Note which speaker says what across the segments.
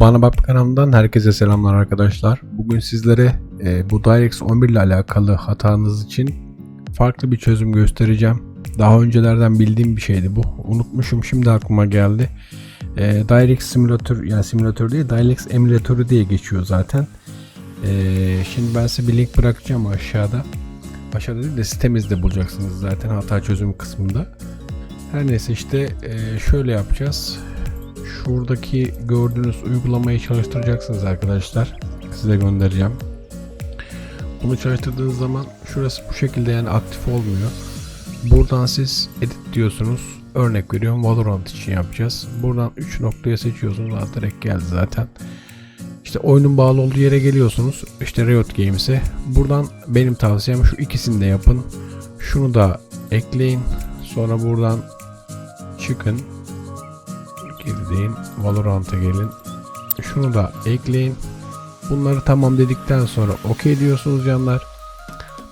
Speaker 1: Bana Bak kanalımdan herkese selamlar arkadaşlar. Bugün sizlere e, bu DirectX 11 ile alakalı hatanız için farklı bir çözüm göstereceğim. Daha öncelerden bildiğim bir şeydi bu. Unutmuşum şimdi aklıma geldi. E, DirectX simülatör yani simülatör değil DirectX emülatörü diye geçiyor zaten. E, şimdi ben size bir link bırakacağım aşağıda. Aşağıda değil de sitemizde bulacaksınız zaten hata çözüm kısmında. Her neyse işte e, şöyle yapacağız. Şuradaki gördüğünüz uygulamayı çalıştıracaksınız arkadaşlar. Size göndereceğim. Bunu çalıştırdığınız zaman şurası bu şekilde yani aktif olmuyor. Buradan siz edit diyorsunuz. Örnek veriyorum Valorant için yapacağız. Buradan 3 noktaya seçiyorsunuz. Aa, direkt geldi zaten. İşte oyunun bağlı olduğu yere geliyorsunuz. İşte Riot Games'e. Buradan benim tavsiyem şu ikisini de yapın. Şunu da ekleyin. Sonra buradan çıkın. Geri Valorant'a gelin. Şunu da ekleyin. Bunları tamam dedikten sonra OK diyorsunuz canlar.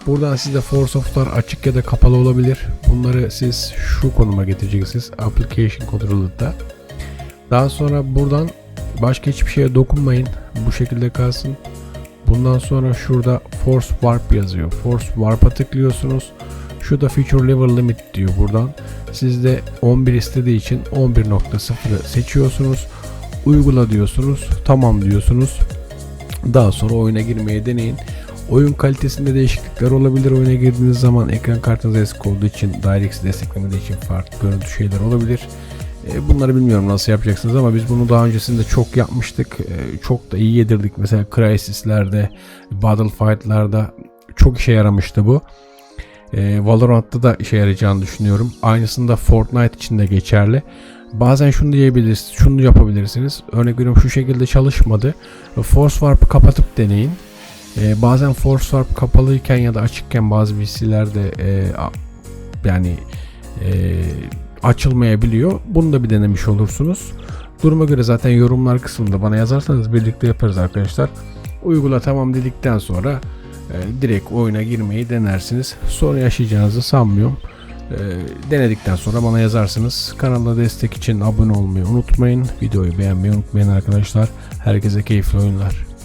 Speaker 1: Buradan sizde Force of'lar açık ya da kapalı olabilir. Bunları siz şu konuma getireceksiniz. Application Controller'da. Daha sonra buradan başka hiçbir şeye dokunmayın. Bu şekilde kalsın. Bundan sonra şurada Force Warp yazıyor. Force Warp'a tıklıyorsunuz. Şurada Feature Level Limit diyor buradan. Sizde 11 istediği için 11.0'ı seçiyorsunuz. Uygula diyorsunuz. Tamam diyorsunuz. Daha sonra oyuna girmeye deneyin. Oyun kalitesinde değişiklikler olabilir. Oyuna girdiğiniz zaman ekran kartınız eski olduğu için DirectX desteklemediği için farklı görüntü şeyler olabilir. E, Bunları bilmiyorum nasıl yapacaksınız ama biz bunu daha öncesinde çok yapmıştık. E, Çok da iyi yedirdik. Mesela Crysis'lerde, Battlefield'larda çok işe yaramıştı bu. E, Valorant'ta da işe yarayacağını düşünüyorum. Aynısını da Fortnite için de geçerli. Bazen şunu diyebilirsiniz, şunu yapabilirsiniz. Örnek veriyorum şu şekilde çalışmadı. Force Warp'ı kapatıp deneyin. E, bazen Force Warp kapalıyken ya da açıkken bazı VC'lerde e, yani e, açılmayabiliyor. Bunu da bir denemiş olursunuz. Duruma göre zaten yorumlar kısmında bana yazarsanız birlikte yaparız arkadaşlar. Uygula tamam dedikten sonra e, direkt oyuna girmeyi denersiniz. Sonra yaşayacağınızı sanmıyorum. E, denedikten sonra bana yazarsınız. Kanala destek için abone olmayı unutmayın. Videoyu beğenmeyi unutmayın arkadaşlar. Herkese keyifli oyunlar.